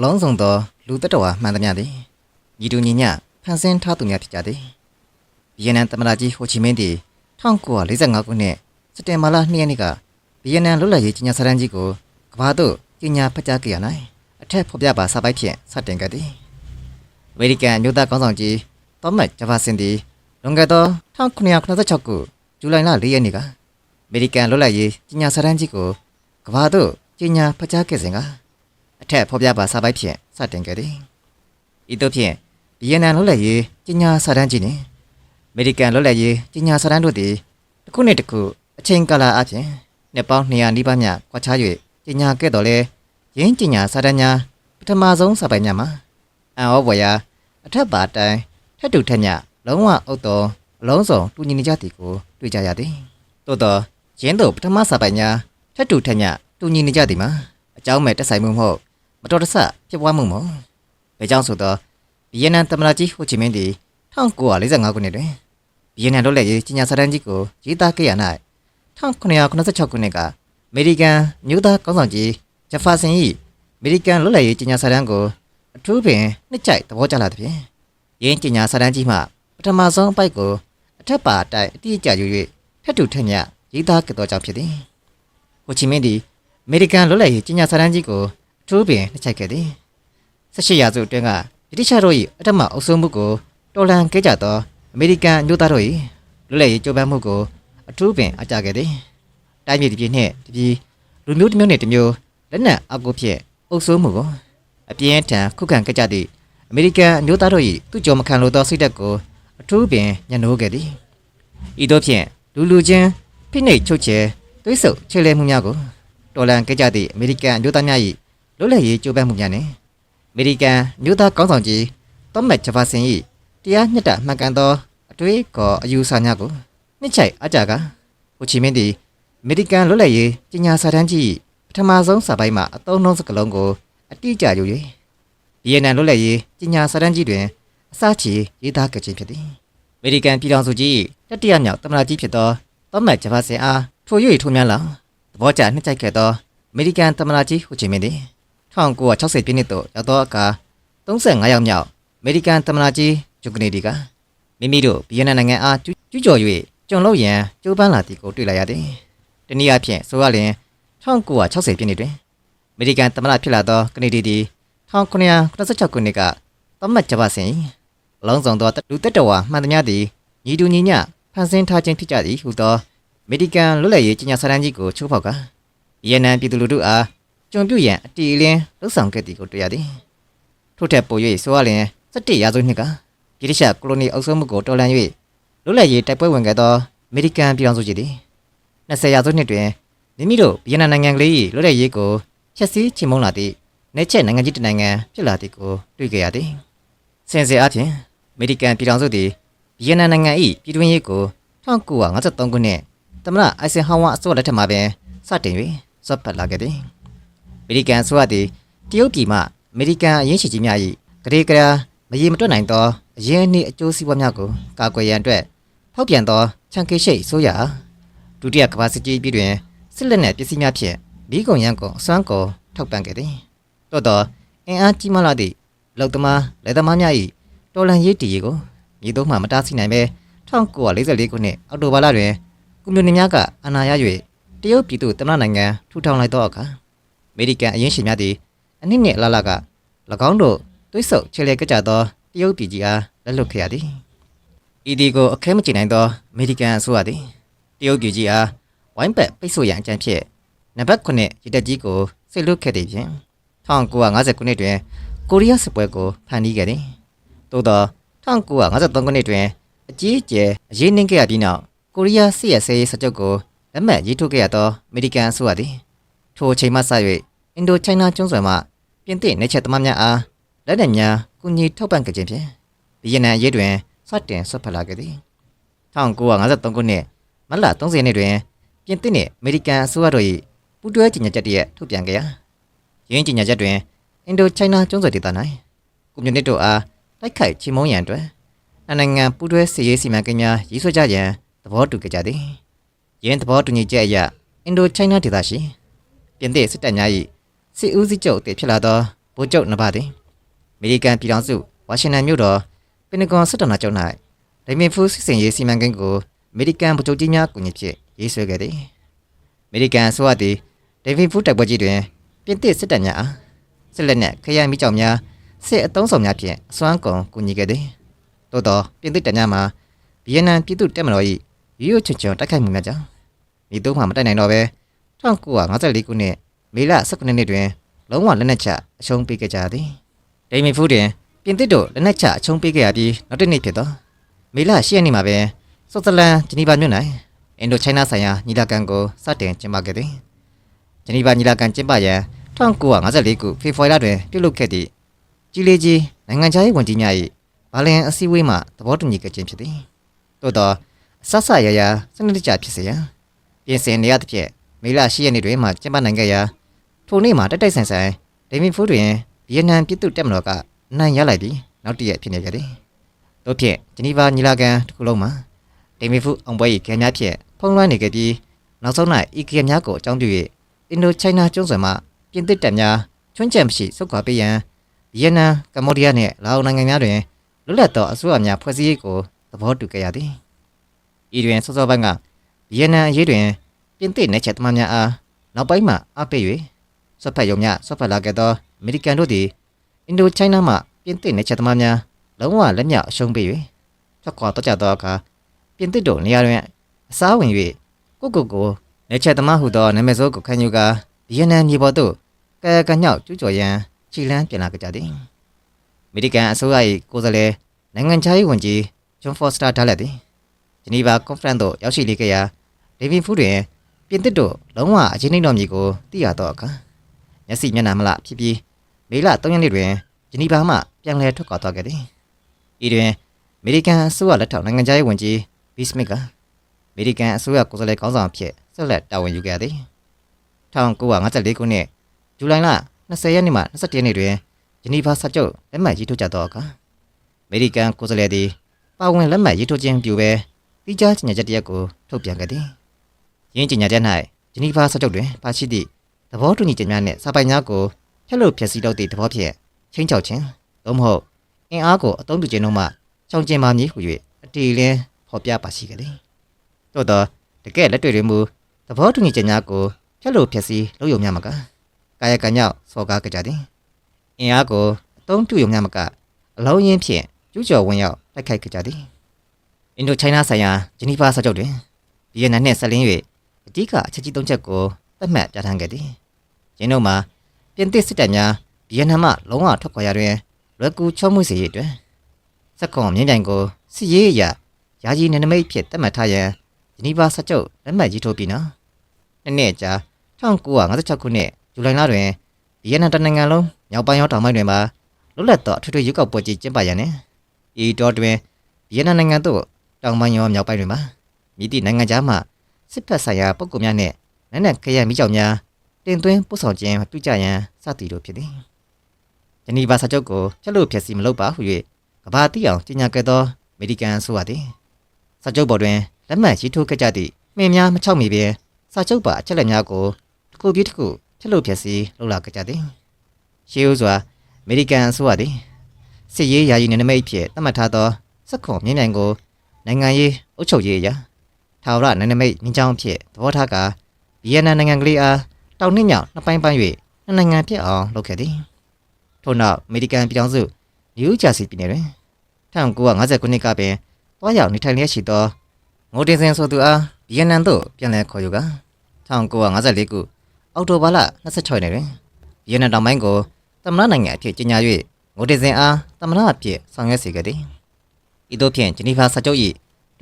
လုံးစုံသောလူတ attva မှန်သမျှသည်ညီတူညီမျှဖန်ဆင်းထားသူများဖြစ်ကြသည်ဗီယက်နမ်သမ္မတကြီးဟိုချီမင်းသည်1945ခုနှစ်စက်တင်ဘာလ2ရက်နေ့ကဗီယက်နမ်လွတ်လပ်ရေးကြီးညာစာတမ်းကြီးကိုကမ္ဘာသို့ကြီးညာဖတ်ကြားခဲ့ရ၌အထက်ဖော်ပြပါစာပိုက်ဖြင့်စတင်ခဲ့သည်အမေရိကန်အမျိုးသားကောင်းဆောင်ကြီးသောမတ်ဂျာဖာစင်သည်လွန်ခဲ့သော1986ခုဇူလိုင်လ4ရက်နေ့ကအမေရိကန်လွတ်လပ်ရေးကြီးညာစာတမ်းကြီးကိုကမ္ဘာသို့ကြီးညာဖတ်ကြားခဲ့စဉ်က အထက်ဖော်ပြပါစာပိုက်ဖြင့်စတင်ခဲ့သည်ဤသို့ဖြင့်ဗီယက်နမ်လွတ်လပ်ရေးကြီးညာစာတမ်းကြီးနှင့်အမေရိကန်လွတ်လပ်ရေးကြီးညာစာတမ်းတို့သည်တစ်ခုနှင့်တစ်ခုအချိန်ကာလအပြင်နှစ်ပေါင်း200နီးပါးမြကွာခြား၍ကြီးညာခဲ့တော်လဲရင်းကြီးညာစာတမ်းများပထမဆုံးစာပိုက်များမှာအံ့ဩဖွယ်ရာအထက်ပါအတိုင်းထက်တူထက်ညလုံးဝအုတ်တော်အလုံးစုံတူညီနေကြသည်ကိုတွေ့ကြရသည်သို့သောရင်းတို့ပထမစာပိုက်များထက်တူထက်ညတူညီနေကြသည်မှာအကြောင်းမဲ့တက်ဆိုင်မှုမဟုတ် မတော်တဆဖြစ်ပွားမှုမို့ဘယ်ကြောင့်ဆိုတော့ဗီယက်နမ်သမ္မတကြီးဟိုချီမင်းသည်1945ခုနှစ်တွင်ဗီယက်နမ်လွတ်လပ်ရေးကြီးညာစာတမ်းကြီးကိုရေးသားခဲ့ရ၌1986ခုနှစ်ကအမေရိကန်မြို့သားကောင်းဆောင်ကြီးဂျက်ဖာဆင်၏အမေရိကန်လွတ်လပ်ရေးကြီးညာစာတမ်းကိုအထူးပင်နှစ်ကြိုက်သဘောကျလာသဖြင့်ရင်းကြီးညာစာတမ်းကြီးမှပထမဆုံးအပိုက်ကိုအထက်ပါအတိုက်အတိအကျယူ၍ထက်တူထက်မြတ်ရေးသားခဲ့သောကြောင့်ဖြစ်သည်ဟိုချီမင်းသည်အမေရိကန်လွတ်လပ်ရေးကြီးညာစာတမ်းကြီးကို အထူးပင်နှိမ့်ချိုက်ခဲ့သည်18ရာစုအတွင်းကဗြိတိရှတို့၏အထက်မှအုပ်စိုးမှုကိုတော်လှန်ခဲ့ကြသောအမေရိကန်အမျိုးသားတို့၏လွတ်လပ်ရေးကြိုးပမ်းမှုကိုအထူးပင်အကြခဲ့သည်တိုင်းပြည်တစ်ပြည်နှင့်တစ်ပြည်လူမျိုးတစ်မျိုးနှင့်တစ်မျိုးလက်နက်အကူဖြင့်အုပ်စိုးမှုကိုအပြင်းထန်ခုခံခဲ့ကြသည့်အမေရိကန်အမျိုးသားတို့၏သူ့ကြောမခံလိုသောစိတ်ဓာတ်ကိုအထူးပင်ညှနိုးခဲ့သည်ဤသို့ဖြင့်လူလူချင်းဖိနှိပ်ချုပ်ချယ်သွေးဆုပ်ချေလဲမှုများကိုတော်လှန်ခဲ့ကြသည့်အမေရိကန်အမျိုးသားများ၏ လွတ်လပ်ရေးကြိုးပမ်းမှုများနဲ့အမေရိကန်မြို့သားကောင်းဆောင်ကြီးသောမတ်ဂျပါစင်၏တရားမျှတမှန်ကန်သောအတွေ့အခေါ်အယူဆများကိုနှစ်ချိုက်အကြကဟိုချီမင်းသည်အမေရိကန်လွတ်လပ်ရေးကြီးညာစာတမ်းကြီး၏ပထမဆုံးစာပိုင်းမှာအသုံးနှုန်းစကားလုံးကိုအတိအကျယူ၍ဗီယက်နမ်လွတ်လပ်ရေးကြီးညာစာတမ်းကြီးတွင်အစချီရေးသားခဲ့ခြင်းဖြစ်သည်အမေရိကန်ပြည်ထောင်စုကြီးတတိယမြောက်သမ္မတကြီးဖြစ်သောသောမတ်ဂျပါစင်အားထို၍ထိုများလောင်သဘောကျနှစ်ချိုက်ခဲ့သောအမေရိကန်သမ္မတကြီးဟိုချီမင်းသည် 1960ပြည့်နှစ်သို့ရောက်သောအခါ35ရောက်မြောက်အမေရိကန်သမ္မတကြီးဂျိုကနေဒီကမိမိတို့ဗီယက်နမ်နိုင်ငံအားကျူးကျူးကျော်၍ကျွန်လို့ရန်ကြိုးပမ်းလာသည်ကိုတွေ့လာရသည်။တနည်းအားဖြင့်ဆိုရလျင်1960ပြည့်နှစ်တွင်အမေရိကန်သမ္မတဖြစ်လာသောကနေဒီသည်1986ခုနှစ်ကသမတ်ဂျပစင်အလုံးစုံသောလူသက်တော်ဝါမှန်သမျှသည်ညီတူညီမျှဖန်ဆင်းထားခြင်းဖြစ်ကြသည်ဟုသောအမေရိကန်လွတ်လပ်ရေးကြီးညာစာတမ်းကြီးကိုချိုးဖောက်ကဗီယက်နမ်ပြည်သူလူထုအား ကျွန်ပြုရန်အတီအလင်းလှုပ်ဆောင်ခဲ့သည်ကိုတွေ့ရသည်ထို့ထက်ပို၍ဆိုရလျင်17ရာစုနှစ်ကဗြိတိရှကိုလိုနီအုပ်စိုးမှုကိုတော်လှန်၍လွတ်လပ်ရေးတိုက်ပွဲဝင်ခဲ့သောအမေရိကန်ပြည်ထောင်စုကြီးသည်20ရာစုနှစ်တွင်မိမိတို့ဗီယက်နမ်နိုင်ငံကလေး၏လွတ်လပ်ရေးကိုဖျက်ဆီးချေမှုန်းလာသည့်နေချက်နိုင်ငံကြီးတစ်နိုင်ငံဖြစ်လာသည်ကိုတွေ့ကြရသည်စင်စစ်အပြင်အမေရိကန်ပြည်ထောင်စုသည်ဗီယက်နမ်နိုင်ငံ၏ပြည်တွင်းရေးကို1953ခုနှစ်သမ္မတအိုင်ဆင်ဟောင်ဝါအစိုးရလက်ထက်မှပင်စတင်၍ဆွတ်ဖက်လာခဲ့သည်အ မေရိကန်ဆိုရသည်တရုတ်ပြည်မှအမေရိကန်အရင်းရှိကြီးများ၏ဂရေကရာမရေမတွက်နိုင်သောအရင်းအနှီးအကျိုးစီးပွားများကိုကာကွယ်ရန်အတွက်ဖောက်ပြန်သောချန်ကေရှိတ်ဆိုရဒုတိယကမ္ဘာစစ်ကြီးပြည်တွင်စစ်လက်နက်ပစ္စည်းများဖြင့်မိကုန်ရန်ကုန်အစွမ်းကုန်ထောက်ပံ့ခဲ့သည်သို့သောအင်အားကြီးမားလာသည့်လုံသမားလက်သမားများ၏တော်လန်ရေးတည်ရေးကိုမြေသုံးမှမတားဆီးနိုင်ပဲ1944ခုနှစ်အောက်တိုဘာလတွင်ကွန်မြူနစ်များကအာဏာရ၍တရုတ်ပြည်သူ့သမ္မတနိုင်ငံထူထောင်လိုက်သောအခါအ မေရိကန်အရင်းရှင်များသည်အနည်းငယ်အလားလားက၎င်းတို့သွေးဆုပ်ချေလေကကြသောတရုတ်ပြည်ကြီးအားလက်လွတ်ခဲ့ရသည်ဤဒီကိုအခဲမချနိုင်သောအမေရိကန်အစိုးရသည်တရုတ်ပြည်ကြီးအားဝိုင်းပတ်ပိတ်ဆို့ရန်အကြံဖြင့်နံပါတ်9ရည်တက်ကြီးကိုစိတ်လွတ်ခဲ့သည်ဖြင့်1950ခုနှစ်တွင်ကိုရီးယားစစ်ပွဲကိုဖန်တီးခဲ့သည်သို့သော1953ခုနှစ်တွင်အကြီးအကျယ်အရေးနှင်းခဲ့ရပြီးနောက်ကိုရီးယားစစ်ရစဲရေးစကြုပ်ကိုလက်မှတ်ရေးထိုးခဲ့ရသောအမေရိကန်အစိုးရသည် ထိုအချိန်မှစ၍အင်ဒိုချိုင်းနာကျွန်းဆွယ်မှပြင်သစ်နေချက်သမားများအားလက်နက်များကူညီထောက်ပံ့ကြခြင်းဖြင့်ဗီယက်နမ်အရေးတွင်စတင်ဆွတ်ဖက်လာခဲ့သည်1953ခုနှစ်မတ်လ30ရက်နေ့တွင်ပြင်သစ်နှင့်အမေရိကန်အစိုးရတို့၏ပူးတွဲကြေညာချက်တည်းထုတ်ပြန်ခဲ့ရာရင်းကြေညာချက်တွင်အင်ဒိုချိုင်းနာကျွန်းဆွယ်ဒေသ၌ကွန်မြူနစ်တို့အားတိုက်ခိုက်ချေမှုန်းရန်အတွက်နှစ်နိုင်ငံပူးတွဲစစ်ရေးစီမံကိန်းများရေးဆွဲကြရန်သဘောတူခဲ့ကြသည်ယင်းသဘောတူညီချက်အရအင်ဒိုချိုင်းနာဒေသရှိ ပြင်သစ်စစ်တပ်များ၏စစ်ဦးစီးချုပ်အသစ်ဖြစ်လာသောဗိုလ်ချုပ်နဘာသည်အမေရိကန်ပြည်ထောင်စုဝါရှင်တန်မြို့တော်ပင်တဂွန်စစ်တပ်နာချုပ်၌ဒေမင်ဖူးစစ်စင်ရေးစီမံကိန်းကိုအမေရိကန်ဗိုလ်ချုပ်ကြီးများကူညီဖြင့်ရေးဆွဲခဲ့သည်အမေရိကန်အစိုးရသည်ဒေမင်ဖူးတိုက်ပွဲကြီးတွင်ပြင်သစ်စစ်တပ်များအားစစ်လက်နက်ခရိုင်မိကြောင်များစစ်အုံဆောင်များဖြင့်အစွမ်းကုန်ကူညီခဲ့သည်သို့သောပြင်သစ်တပ်များမှာဗီယက်နမ်ပြည်သူ့တပ်မတော်၏ရိုးရိုးချွန်ချွန်တိုက်ခိုက်မှုများကြောင့်မိတို့မှမတိုက်နိုင်တော့ဘဲ 1954ခုနှစ်မေလ19နှစ်တွင်လုံးဝလက်နက်ချအရှုံးပေးခဲ့ကြသည်ဒေမင်ဖူးတွင်ပြင်သစ်တို့လက်နက်ချအရှုံးပေးခဲ့ရပြီးနောက်တစ်နေ့ဖြစ်သောမေလ10ရက်နေ့မှာပဲဆွစ်ဇာလန်ဂျနီဗာမြို့၌အင်ဒိုချိုင်းနာဆိုင်ရာညီလာခံကိုစတင်ကျင်းပခဲ့သည်ဂျနီဗာညီလာခံကျင်းပရန်1954ခုဖေဖော်ဝါရီလတွင်ပြုလုပ်ခဲ့သည့်ကြီးလေးကြီးနိုင်ငံခြားရေးဝန်ကြီးများ၏ဘာလင်အစည်းအဝေးမှသဘောတူညီခဲ့ခြင်းဖြစ်သည်သို့သောအဆဆရရစနစ်တကျဖြစ်စေရန်ပြင်ဆင်နေရသဖြင့် မေလ10ရက်နေ့တွင်မှကျင်းပနိုင်ခဲ့ရာထိုနေ့မှာတိုက်တိုက်ဆိုင်ဆိုင်ဒေမီဖူးတွင်ဗီယက်နမ်ပြည်သူ့တပ်မတော်ကအနိုင်ရလိုက်ပြီးနောက်တစ်ရက်ဖြစ်နေကြသည်တို့ဖြင့်ဂျနီဗာညီလာခံတစ်ခုလုံးမှာဒေမီဖူးအောင်ပွဲ၏ခဲများဖြင့်ဖုံးလွှမ်းနေခဲ့ပြီးနောက်ဆုံး၌ဤခဲများကိုအကြောင်းပြု၍အင်ဒိုချိုင်းနာကျွန်းဆွယ်မှပြင်သစ်တပ်များချွန်းချံမရှိဆုတ်ခွာပေးရန်ဗီယက်နမ်ကမ္ဘောဒီးယားနှင့်လာအိုနိုင်ငံများတွင်လွတ်လပ်သောအစိုးရများဖွဲ့စည်းရေးကိုသဘောတူခဲ့ရသည်ဤတွင်စောစောပိုင်းကဗီယက်နမ်အရေးတွင် ပြင်သစ်နယ်ချက်သမားများအားနောက်ပိုင်းမှာအပိတ်၍ဆွတ်ဖက်ရုံများဆွတ်ဖက်လာခဲ့သောအမေရိကန်တို့သည်အင်ဒိုချိုင်းနာမှပြင်သစ်နယ်ချက်သမားများလုံးဝလက်မြောက်အရှုံးပေး၍ထွက်ခွာတော့ကြသောအခါပြင်သစ်တို့နေရာတွင်အစားဝင်၍ကိုကိုကိုနယ်ချက်သမားဟုသောနာမည်ဆိုးကိုခံယူကာဗီယက်နမ်မြေပေါ်သို့ကာယကံညောက်ကျူးကျော်ရန်ခြိလန်းပြန်လာကြသည်အမေရိကန်အစိုးရ၏ကိုယ်စားလှယ်နိုင်ငံခြားရေးဝန်ကြီးဂျွန်ဖော့စတာဒါလက်သည်ဂျနီဗာကွန်ဖရင့်သို့ရောက်ရှိလေခဲ့ရာဒေဗင်ဖူးတွင် ပြင်သစ်တို့လုံးဝအချင်းနှိမ့်တော်မည်ကိုသိရသောအခါမျက်စိမျက်နှာမလဖြစ်ပြီးမေလ3ရက်နေ့တွင်ဂျနီဗာမှပြန်လည်ထွက်ခွာသွားခဲ့သည်ဤတွင်အမေရိကန်အစိုးရလက်ထောက်နိုင်ငံခြားရေးဝန်ကြီးဘီစမစ်ကအမေရိကန်အစိုးရကိုယ်စားလှယ်ခေါင်းဆောင်ဖြစ်ဆက်လက်တာဝန်ယူခဲ့သည်1954ခုနှစ်ဇူလိုင်လ20ရက်နေ့မှ21ရက်နေ့တွင်ဂျနီဗာစာချုပ်လက်မှတ်ရေးထိုးကြသောအခါအမေရိကန်ကိုယ်စားလှယ်သည်ပါဝင်လက်မှတ်ရေးထိုးခြင်းပြုပဲတိကျကြေညာချက်တစ်ရပ်ကိုထုတ်ပြန်ခဲ့သည်။ ယင်းကြေညာချက်၌ဂျနီဗာစာချုပ်တွင်ပါရှိသည့်သဘောတူညီချက်များနှင့်စာပိုင်များကိုဖျက်လို့ဖျက်ဆီးလုပ်သည့်သဘောဖြင့်ချင်းချောက်ခြင်းသို့မဟုတ်အင်အားကိုအသုံးပြုခြင်းတို့မှချောင်ကျင်ပါမည်ဟု၍အတီလင်းဖော်ပြပါရှိခဲ့သည်။သို့သောတကယ်လက်တွေ့တွင်မူသဘောတူညီချက်များကိုဖျက်လို့ဖျက်ဆီးလုပ်ရုံများမကကာယကံကြောင့်စော်ကားကြကြသည်။အင်အားကိုအသုံးပြုရုံများမကအလုံးရင်းဖြင့်ကျူးကျော်ဝင်ရောက်တိုက်ခိုက်ကြသည်။အင်ဒိုချိုင်းနာဆိုင်ရာဂျနီဗာစာချုပ်တွင်ဗီယက်နမ်နှင့်ဆက်လင်း၍ အဓိကအချက်ကြီးသုံးချက်ကိုသတ်မှတ်ပြဋ္ဌာန်းခဲ့သည်။ယင်းတို့မှာပြင်သစ်စစ်တပ်များဗီယက်နမ်မှလုံးဝထွက်ခွာရတွင်လွယ်ကူချောမွေ့စေရအတွက်စက်ကွန်မြင်းပြိုင်ကိုစစ်ရေးအရာယာယီနယ်နိမိတ်ဖြစ်သတ်မှတ်ထားရန်ဂျနီဗာစာချုပ်လက်မှတ်ရေးထိုးပြီးနော်။နှစ်နှစ်ကြာ1956ခုနှစ်ဇူလိုင်လတွင်ဗီယက်နမ်တနိုင်ငံလုံးမြောက်ပိုင်းရောတောင်ပိုင်းတွင်ပါလွတ်လပ်သောအထွေထွေရွေးကောက်ပွဲကြီးကျင်းပရန်နှင့်ဤတော်တွင်ဗီယက်နမ်နိုင်ငံသို့တောင်ပိုင်းရောမြောက်ပိုင်းတွင်ပါမြစ်သည့်နိုင်ငံခြားမှ စစ်ဖက်ဆိုင်ရာပုဂ္ဂိုလ်များနှင့်လက်နက်ခရမိကြောင်များတင်သွင်းပို့ဆောင်ခြင်းပြုကြရန်စသည်တို့ဖြစ်သည်ဂျနီဗာစာချုပ်ကိုဖျက်လို့ဖျက်ဆီးမလုပ်ပါဟု၍ကဘာတိအောင်ကြေညာခဲ့သောအမေရိကန်ဆိုရသည်စာချုပ်ပေါ်တွင်လက်မှတ်ရေးထိုးခဲ့ကြသည့်မှင်များမချောက်မီပင်စာချုပ်ပါအချက်လက်များကိုတစ်ခုပြီးတစ်ခုဖျက်လို့ဖျက်ဆီးလုပ်လာခဲ့ကြသည်ရှေးဦးစွာအမေရိကန်ဆိုရသည်စစ်ရေးယာယီနယ်နိမိတ်ဖြစ်သတ်မှတ်ထားသောစက်ခွန်မြင်းမြိုင်ကိုနိုင်ငံရေးအုပ်ချုပ်ရေးအရာ ထာဝရနယ်နိမိတ်မြင်းချောင်းဖြစ်သဘောထားကာဗီယက်နမ်နိုင်ငံကလေးအားတောင်နှင်းမြောင်နှစ်ပိုင်းပိုင်း၍နှစ်နိုင်ငံဖြစ်အောင်လုပ်ခဲ့သည်ထို့နောက်အမေရိကန်ပြည်ထောင်စုနယူးဂျာစီပြည်နယ်တွင်1950ခုနှစ်ကပင်တွားရောက်နေထိုင်လျက်ရှိသောငိုတင်စင်ဆိုသူအားဗီယက်နမ်သို့ပြန်လည်ခေါ်ယူကာ1954ခုအောက်တိုဘာလ26ရက်နေ့တွင်ဗီယက်နမ်တောင်ပိုင်းကိုသမ္မတနိုင်ငံအဖြစ်ကြေညာ၍ငိုတင်စင်အားသမ္မတအဖြစ်ဆောင်ရွက်စေခဲ့သည်ဤသို့ဖြင့်ဂျနီဗာစာချုပ်၏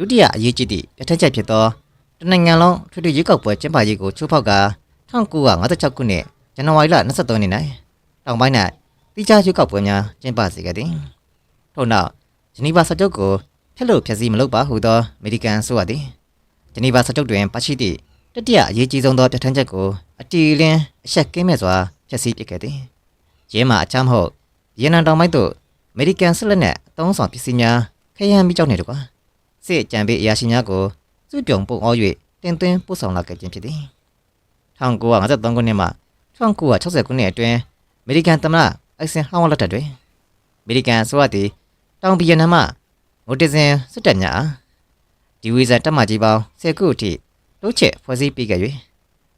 ဒုတိယအရေးကြီးသည့်ပြဋ္ဌာန်းချက်ဖြစ်သောတနိုင်ငံလုံးထွေထွေရွေးကောက်ပွဲကျင်းပရေးကိုချိုးဖောက်က1956ခုနှစ်ဇန်နဝါရီလ23ရက်နေ့၌တောင်ပိုင်း၌တိကျရွေးကောက်ပွဲများကျင်းပစေခဲ့သည်ထို့နောက်ဂျနီဗာစာချုပ်ကိုဖျက်လို့ဖျက်ဆီးမလုပ်ပါဟုသောအမေရိကန်ဆိုရသည်ဂျနီဗာစာချုပ်တွင်ပါရှိသည့်တတိယအရေးကြီးဆုံးသောပြဋ္ဌာန်းချက်ကိုအတီလင်းအရှက်ကင်းမဲ့စွာဖျက်ဆီးပစ်ခဲ့သည်ရင်းမှာအချမ်းမဟုတ်ဗီယက်နမ်တောင်ပိုင်းသို့အမေရိကန်စစ်လက်နက်အသုံးဆောင်ပစ္စည်းများခရမ်းမိကြောက်နေတကွာ စစ်ကြံပေးအရာရှိများကိုစုပြုံပုံအော၍တင်သွင်းပို့ဆောင်လာခဲ့ခြင်းဖြစ်သည်1953ခုနှစ်မှ1960ခုနှစ်အတွင်းအမေရိကန်သမ္မတအိုက်ဆင်ဟောင်းလက်ထက်တွင်အမေရိကန်အစိုးရသည်တောင်ဗီယက်နမ်မှငိုတစ်စင်စစ်တပ်များအားဒီဝီဇာတပ်မကြီးပေါင်း10ခုအထိတိုးချဲ့ဖွဲ့စည်းပေးခဲ့၍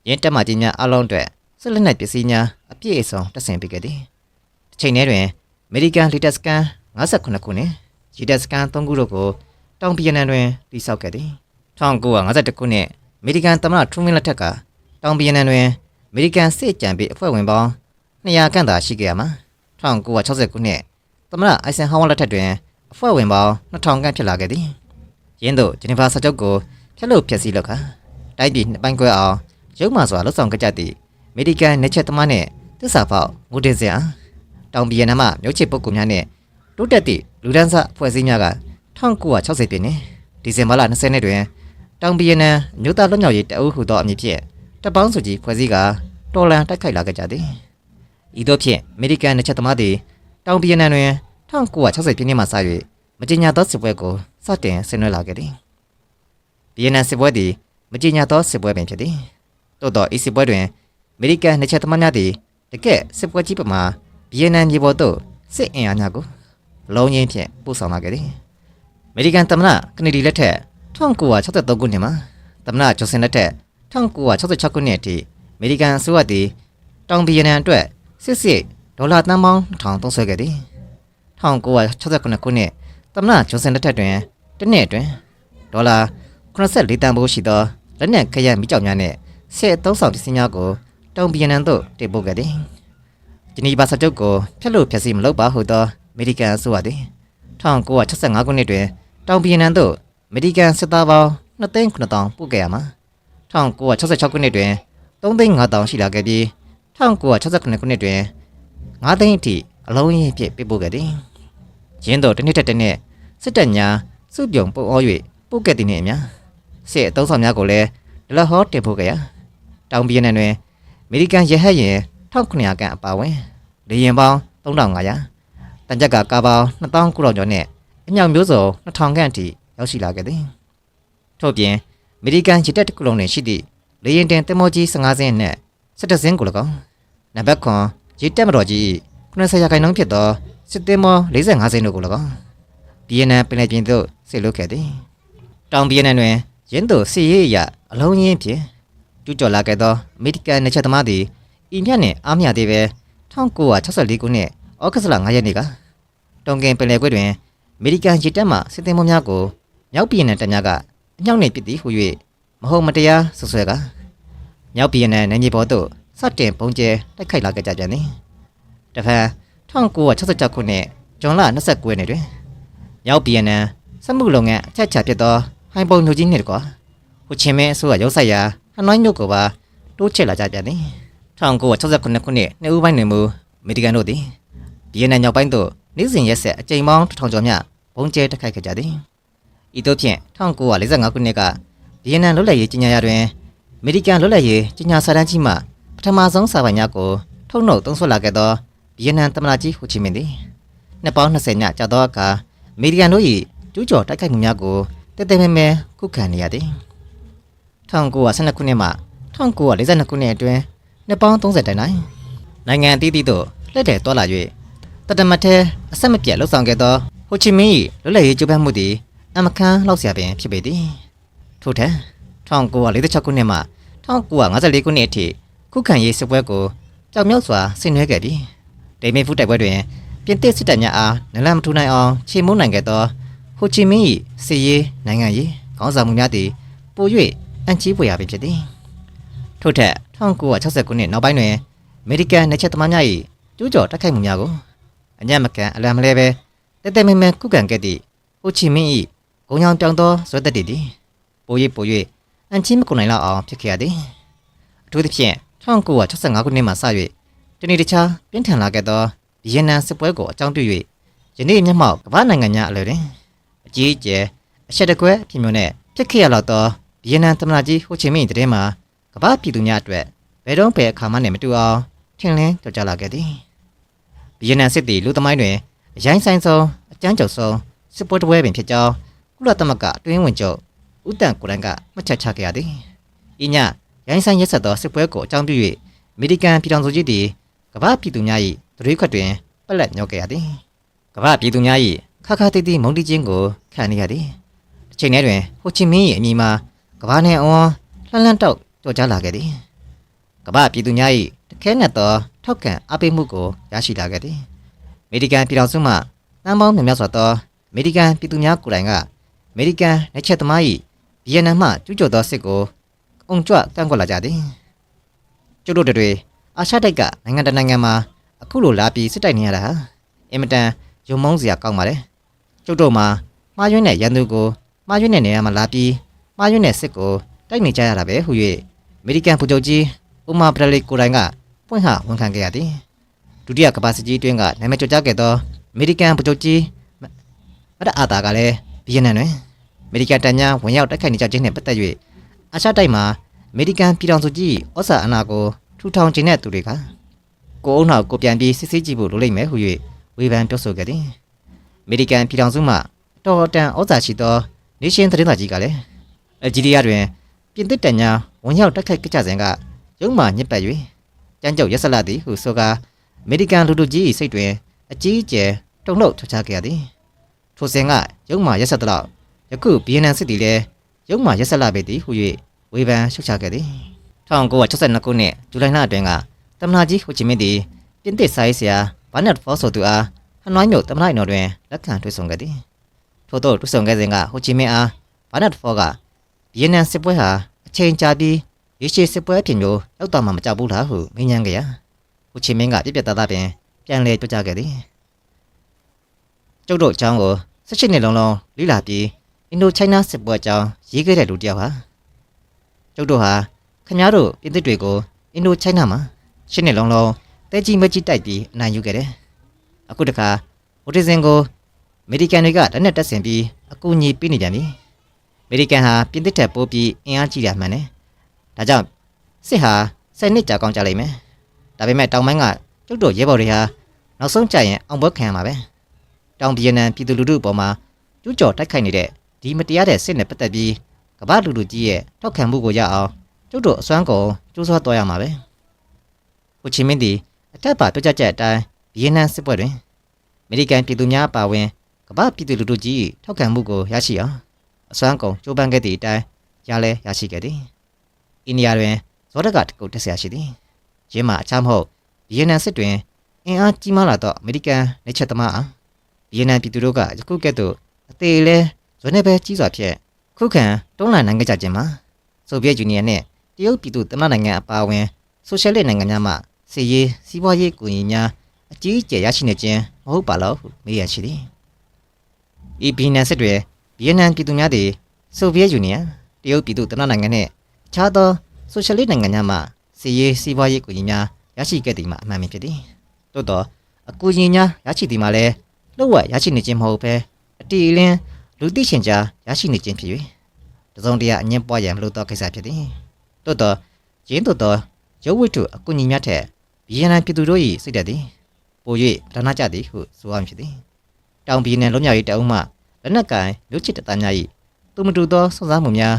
ရင်းတပ်မကြီးများအလုံးအတွက်စစ်လက်နက်ပစ္စည်းများအပြည့်အစုံတပ်ဆင်ပေးခဲ့သည်တစ်ချိန်တည်းတွင်အမေရိကန်လီတက်စကန်58ခုနှင့်ဂျီတက်စကန်3ခုတို့ကို တောင်ဗီယက်နမ်တွင်တည်ဆောက်ခဲ့သည်1951ခုနှစ်အမေရိကန်သမ္မတထရူမင်းလက်ထက်ကတောင်ဗီယက်နမ်တွင်အမေရိကန်စစ်ကြံပေးအဖွဲ့ဝင်ပေါင်း200ခန့်သာရှိခဲ့ရမှာ1960ခုနှစ်သမ္မတအိုင်ဆန်ဟောင်းလက်ထက်တွင်အဖွဲ့ဝင်ပေါင်း2000ခန့်ဖြစ်လာခဲ့သည်ယင်းတို့ဂျနီဗာစာချုပ်ကိုဖျက်လို့ဖျက်ဆီးလောက်ခါတိုက်ပြည်နှစ်ပိုင်းခွဲအောင်ရုပ်မှစွာလှုပ်ဆောင်ကြသည့်အမေရိကန်နေချက်သမားနှင့်တစ္ဆာဖောက်ငိုတင်စရာတောင်ဗီယက်နမ်မှမြို့ချစ်ပုဂ္ဂိုလ်များနှင့်တိုးတက်သည့်လူဒန်းစားအဖွဲ့အစည်းများက 1960ပြည့်နှစ်ဒီဇင်ဘာလ20ရက်တွင်တောင်ဗီယက်နမ်မြို့သားလွတ်မြောက်ရေးတအုပ်ဟူသောအမည်ဖြင့်တပ်ပေါင်းစုကြီးဖွဲ့စည်းကတော်လန်တိုက်ခိုက်လာခဲ့ကြသည်ဤသို့ဖြင့်အမေရိကန်နေချက်သမားသည်တောင်ဗီယက်နမ်တွင်1960ပြည့်နှစ်မှစ၍မကြေညာသောစစ်ပွဲကိုစတင်ဆင်နွှဲလာခဲ့သည်ဗီယက်နမ်စစ်ပွဲသည်မကြေညာသောစစ်ပွဲပင်ဖြစ်သည်သို့သောဤစစ်ပွဲတွင်အမေရိကန်နေချက်သမားများသည်တကယ့်စစ်ပွဲကြီးပမာဗီယက်နမ်မြေပေါ်သို့စစ်အင်အားများကိုအလုံးရင်းဖြင့်ပို့ဆောင်လာခဲ့သည်အ မေရိကန်သမ္မတကနေဒီလက်ထက်1963ခုနှစ်မှာသမ္မတဂျိုဆင်လက်ထက်1966ခုနှစ်အထိအမေရိကန်အစိုးရသည်တောင်ဗီယက်နမ်အတွက်စစ်စစ်ဒေါ်လာတန်ပေါင်း1000သုံးစွဲခဲ့သည်1969ခုနှစ်သမ္မတဂျိုဆင်လက်ထက်တွင်တစ်နှစ်အတွင်းဒေါ်လာ84တန်ဖိုးရှိသောလက်နက်ခရက်မိကြောက်များနှင့်စစ်အသုံးဆောင်ပစ္စည်းများကိုတောင်ဗီယက်နမ်သို့တင်ပို့ခဲ့သည်ဂျနီဗာစာချုပ်ကိုဖျက်လို့ဖျက်ဆီးမလုပ်ပါဟုသောအမေရိကန်အစိုးရသည်1965ခုနှစ်တွင် တောင်ဗီယက်နမ်သို့အမေရိကန်စစ်သားပေါင်း2,900ပို့ခဲ့ရမှာ1966ခုနှစ်တွင်3,500ရှိလာခဲ့ပြီး1969ခုနှစ်တွင်9သိန်းအထိအလုံးရင်းဖြင့်ပြပို့ခဲ့သည်ရင်းတော်တစ်နှစ်တက်တစ်နှစ်စစ်တပ်များစုပြုံပုံအော၍ပို့ခဲ့သည်နှင့်အမျှစစ်အသုံးဆောင်များကိုလည်းဒလဟောတင်ပို့ခဲ့ရာတောင်ဗီယက်နမ်တွင်အမေရိကန်ရဟတ်ယာဉ်1900ခန့်အပါအဝင်လေယာဉ်ပေါင်း3500တန်ကြပ်ကကားပေါင်း2900ကျော်နဲ့ အမြောက်မျိုးစုံ2000ခန့်အထိရောက်ရှိလာခဲ့သည်ထို့ပြင်အမေရိကန်ရစ်တက်တစ်ခုလုံးတွင်ရှိသည့်လေယာဉ်တင်သင်္ဘောကြီး15စင်းနှင့်17စင်းကို၎င်းနံပါတ်ခွန်ရစ်တက်မတော်ကြီး90ရာခိုင်နှုန်းဖြစ်သောစစ်သင်္ဘော45စင်းတို့ကို၎င်းဗီယက်နမ်ပင်လယ်ပြင်သို့ဆစ်လွတ်ခဲ့သည်တောင်ဗီယက်နမ်တွင်ရင်းတို့စစ်ရေးအရအလုံးရင်းဖြင့်ကျူးကျော်လာခဲ့သောအမေရိကန်နေချက်သမားသည်ဤမြတ်နှင့်အားမြသေးပဲ1964ခုနှစ်ဩဂတ်လ9ရက်နေ့ကတုံကင်ပင်လယ်ကွေ့တွင်အ မေရိကန်ရစ်တက်မှစစ်သင်္ဘောများကိုမြောက်ပြည်နယ်တပ်များကအမြောက်နှင့်ပစ်သည်ဟု၍မဟုတ်မတရားဆွဆွဲကမြောက်ပြည်နယ်နယ်မြေပေါ်သို့စတင်ပုံကျဲတိုက်ခိုက်လာခဲ့ကြပြန်သည်တဖန်1966ခုနှစ်ဇွန်လ29ရက်နေ့တွင်မြောက်ပြည်နယ်စက်မှုလုပ်ငန်းအချက်ချဖြစ်သောဟိုင်ပုံမျိုးကြီးနှင့်တကွာဟိုချင်းမဲအစိုးရရုံးဆိုင်ရာဟနွိုင်းမြို့ကိုပါတိုးချဲ့လာကြပြန်သည်1969ခုနှစ်နှစ်ဦးပိုင်းတွင်မူအမေရိကန်တို့သည်ဗီယက်နမ်မြောက်ပိုင်းသို့ နေ့စဉ်ရက်ဆက်အကြိမ်ပေါင်းတစ်ထောင်ကျော်မျှဘုံကျဲတိုက်ခိုက်ခဲ့ကြသည်ဤသို့ဖြင့်1945ခုနှစ်ကဗီယက်နမ်လွတ်လပ်ရေးကြီးညာရတွင်အမေရိကန်လွတ်လပ်ရေးကြီးညာစာတမ်းကြီးမှပထမဆုံးစာပိုင်များကိုထုတ်နှုတ်သုံးစွဲလာခဲ့သောဗီယက်နမ်သမ္မတကြီးဟိုချီမင်းသည်နှစ်ပေါင်း20ညကြာသောအခါအမေရိကန်တို့၏ကျူးကျော်တိုက်ခိုက်မှုများကိုတဲတဲမဲမဲခုခံနေရသည်1912ခုနှစ်မှ1942ခုနှစ်အတွင်းနှစ်ပေါင်း30တိုင်တိုင်နိုင်ငံအသီးသီးသို့လက်တယ်တွာလာ၍ တတမထဲအဆက်မပြတ်လှုပ်ဆောင်ခဲ့သောဟိုချီမင်း၏လွတ်လပ်ရေးကြိုးပမ်းမှုသည်အမခန်းလောက်ဆရာပင်ဖြစ်ပေသည်ထို့ထက်1946ခုနှစ်မှ1954ခုနှစ်အထိခုခံရေးစစ်ပွဲကိုကြောက်မြောက်စွာဆင်နွှဲခဲ့ပြီးဒိမေဖူးတိုက်ပွဲတွင်ပြင်သစ်စစ်တပ်များအားနလန်မထူနိုင်အောင်ခြေမုံနိုင်ခဲ့သောဟိုချီမင်း၏စစ်ရေးနိုင်ငံရေးခေါင်းဆောင်မှုများသည်ပို၍အံ့ချီးပွေရာပင်ဖြစ်သည်ထို့ထက်1969ခုနှစ်နောက်ပိုင်းတွင်အမေရိကန်နေချက်သမားများ၏ကျူးကျော်တိုက်ခိုက်မှုများကို အညံ့မကန်အလံမလဲပဲတဲတဲမဲမဲခုခံခဲ့သည့်ဟိုချီမင်း၏ဂုံရောင်ပြောင်သောဇွဲသက်တည်သည်ပို၍ပို၍အန်ချီးမကုန်နိုင်လောက်အောင်ဖြစ်ခဲ့ရသည်အထူးသဖြင့်1965ခုနှစ်မှစ၍တနေ့တခြားပြင်းထန်လာခဲ့သောဗီယက်နမ်စစ်ပွဲကိုအကြောင်းပြု၍ယနေ့မျက်မှောက်ကမ္ဘာနိုင်ငံများအလွယ်တွင်အကြီးအကျယ်အဆက်တကွဲအဖြစ်မျိုးနဲ့ဖြစ်ခဲ့ရတော့သောဗီယက်နမ်သမ္မတကြီးဟိုချီမင်းတည်းမှာကမ္ဘာပြည်သူများအတွက်ဘယ်တော့ဘယ်အခါမှနဲ့မတူအောင်ထင်လင်းကြော်ကြလာခဲ့သည် ဗီယက်နမ်စစ်သည်လူသမိုင်းတွင်အရိုင်းဆိုင်ဆုံးအကြမ်းကြုတ်ဆုံးစစ်ပွဲတစ်ပွဲပင်ဖြစ်ကြောင်းကုလသမဂ္ဂအတွင်းဝင်ချုပ်ဦးတန်ကိုရန်ကမှတ်ချက်ချခဲ့ရသည်ဤညရိုင်းဆိုင်ရက်ဆက်သောစစ်ပွဲကိုအကြောင်းပြု၍အမေရိကန်ပြည်ထောင်စုကြီးသည်ကမ္ဘာပြည်သူများ၏သတိခွက်တွင်ပက်လက်ညော့ခဲ့ရသည်ကမ္ဘာပြည်သူများ၏ခါခါတိတိမုန်တီချင်းကိုခံနေရသည်တစ်ချိန်တည်းတွင်ဟိုချီမင်း၏အမည်မှာကမ္ဘာနှင့်အဝန်းလှမ်းလှမ်းတောက်ကြော်ကြားလာခဲ့သည်ကမ္ဘာပြည်သူများ၏တ ခဲနက်သောထောက်ခံအားပေးမှုကိုရရှိလာခဲ့သည်အမေရိကန်ပြည်ထောင်စုမှတန်ပေါင်းများများစွာသောအမေရိကန်ပြည်သူများကိုယ်တိုင်ကအမေရိကန်လက်ချက်သမား၏ဗီယက်နမ်မှကျူးကျော်သောစစ်ကိုအုံကြွကန့်ကွက်လာကြသည်ကျုပ်တို့တွေအာရှတိုက်ကနိုင်ငံတစ်နိုင်ငံမှာအခုလိုလာပြီးစစ်တိုက်နေရတာဟာအင်မတန်ယုံမုန်းစရာကောင်းပါတယ်ကျုပ်တို့မှာမှားယွင်းတဲ့ရန်သူကိုမှားယွင်းတဲ့နေရာမှာလာပြီးမှားယွင်းတဲ့စစ်ကိုတိုက်နေကြရတာပဲဟု၍အမေရိကန်ဗိုလ်ချုပ်ကြီးဥမာဘရလီကိုယ်တိုင်က ပွင့်ဟဝန်ခံခဲ့ရသည်ဒုတိယကမ္ဘာစစ်ကြီးတွင်ကနာမည်ကျော်ကြားခဲ့သောအမေရိကန်ဗိုလ်ချုပ်ကြီးမမဒအာတာကလည်းဗီယက်နမ်တွင်အမေရိကန်တပ်များဝင်ရောက်တိုက်ခိုက်နေကြခြင်းနှင့်ပတ်သက်၍အာရှတိုက်မှာအမေရိကန်ပြည်ထောင်စုကြီးဩဇာအာဏာကိုထူထောင်ခြင်းတဲ့သူတွေကကိုအုံနောက်ကိုပြန်ပြီးစစ်ဆေးကြည့်ဖို့လိုလိမ့်မယ်ဟု၍ဝေဖန်ပြောဆိုခဲ့သည်အမေရိကန်ပြည်ထောင်စုမှတော်တန်ဩဇာရှိသောနေရှင်သတင်းစာကြီးကလည်းအဂျီးရီးယားတွင်ပြင်သစ်တပ်များဝင်ရောက်တိုက်ခိုက်ကြစဉ်ကရုံးမှညစ်ပတ်၍ ကြမ်းကြုတ်ရက်ဆက်လာသည်ဟုဆိုကာအမေရိကန်လူထုကြီး၏စိတ်တွင်အကြီးအကျယ်တုန်လှုပ်ချွတ်ချခဲ့ရသည်ထိုစဉ်ကရုံးမှရက်ဆက်သလောက်ယခုဗီယက်နမ်စစ်သည်လည်းရုံးမှရက်ဆက်လာပေသည်ဟု၍ဝေဖန်ရှုတ်ချခဲ့သည်1962ခုနှစ်ဇူလိုင်လအတွင်းကတမနာကြီးဟိုချီမင်းသည်ပြင်သစ်စာရေးဆရာဘာနက်ဖောဆိုသူအားဟနွိုင်းမြို့တမနာအိမ်တော်တွင်လက်ခံတွေ့ဆုံခဲ့သည်ထို့သောတွေ့ဆုံခဲ့စဉ်ကဟိုချီမင်းအားဘာနက်ဖောကဗီယက်နမ်စစ်ပွဲဟာအချိန်ကြာပြီး ရေရှည်စစ်ပွဲအဖြစ်မျိုးရောက်တော့မှမကြောက်ဘူးလားဟုမေးမြန်းကြရာဟိုချီမင်းကပြက်ပြက်သားသားပင်ပြန်လဲပြောကြားခဲ့သည်ကျုပ်တို့အကြောင်းကို18နှစ်လုံးလုံးလိလာပြီးအင်ဒိုချိုင်းနာစစ်ပွဲအကြောင်းရေးခဲ့တဲ့လူတစ်ယောက်ဟာကျုပ်တို့ဟာခင်ဗျားတို့ပြည်သစ်တွေကိုအင်ဒိုချိုင်းနာမှာရှစ်နှစ်လုံးလုံးတဲကြီးမကြီးတိုက်ပြီးအနိုင်ယူခဲ့တယ်အခုတခါဟိုတီဇင်ကိုအမေရိကန်တွေကလက်နက်တပ်ဆင်ပြီးအကူအညီပေးနေကြပြီအမေရိကန်ဟာပြည်သစ်ထက်ပိုပြီးအင်အားကြီးတာမှန်တယ် ဒါကြောင့်စစ်ဟာ10နှစ်ကြာကောင်းကြလိမ့်မယ်ဒါပေမဲ့တောင်ပိုင်းကကျုပ်တို့ရဲဘော်တွေဟာနောက်ဆုံးကြရင်အောင်ပွဲခံရမှာပဲတောင်ဗီယက်နမ်ပြည်သူလူထုအပေါ်မှာကျူးကျော်တိုက်ခိုက်နေတဲ့ဒီမတရားတဲ့စစ်နဲ့ပတ်သက်ပြီးကမ္ဘာလူလူကြီးရဲ့ထောက်ခံမှုကိုရအောင်ကျုပ်တို့အစွမ်းကုန်စူးစမ်းတော့ရမှာပဲဟိုချီမင်းဒီအထက်ပါပြောကြချက်အတိုင်းဗီယက်နမ်စစ်ပွဲတွင်အမေရိကန်ပြည်သူများအပါအဝင်ကမ္ဘာပြည်သူလူထုကြီးထောက်ခံမှုကိုရရှိအောင်အစွမ်းကုန်ကြိုးပမ်းခဲ့သည့်အတိုင်းရလဲရရှိခဲ့သည် အိန္ဒိယတွင်ဇောဒကတကုတ်တက်ဆရာရှိသည်ရင်းမှာအခြားမဟုတ်ဗီယက်နမ်စစ်တွင်အင်အားကြီးမားလာသောအမေရိကန်လက်ချက်သမားအားဗီယက်နမ်ပြည်သူတို့ကယခုကဲ့သို့အသေးလဲဇွဲနဲ့ပဲကြီးစွာဖြင့်ခုခံတွန်းလှန်နိုင်ခဲ့ကြခြင်းမှာဆိုဗီယက်ယူနီယံနှင့်တရုတ်ပြည်သူသမ္မတနိုင်ငံအပါအဝင်ဆိုရှယ်လစ်နိုင်ငံများမှစီရေးစီးပွားရေးကူညီများအကြီးအကျယ်ရရှိနေခြင်းမဟုတ်ပါလို့ဟုမေးရရှိသည်။ဤဘီနန်စစ်တွေဗီယက်နမ်ပြည်သူများသည်ဆိုဗီယက်ယူနီယံတရုတ်ပြည်သူသမ္မတနိုင်ငံနှင့်အ ခြားသောဆိုရှယ်လစ်နိုင်ငံများမှစီရေးစီးပွားရေးကူညီများရရှိခဲ့သည်မှာအမှန်ပင်ဖြစ်သည်။သို့သောအကူအညီများရရှိသည်မှာလည်းလှုပ်ဝက်ရရှိနေခြင်းမဟုတ်ဘဲအတီအလင်းလူသိရှင်ကြားရရှိနေခြင်းဖြစ်၍တစုံတရာအငင်းပွားရန်မလို့သောကိစ္စဖြစ်သည်။သို့သောရင်းသို့သောရုပ်ဝတ္ထုအကူအညီများထက်ဗီယက်နမ်ပြည်သူတို့၏စိတ်ဓာတ်သည်ပို၍ဒါနကြသည်ဟုဆိုရမည်ဖြစ်သည်။တောင်ဗီယက်နမ်လွတ်မြောက်ရေးတအုပ်မှလက်နက်ကိုင်မြို့ချစ်တပ်သားများ၏သူမတူသောစွန့်စားမှုများ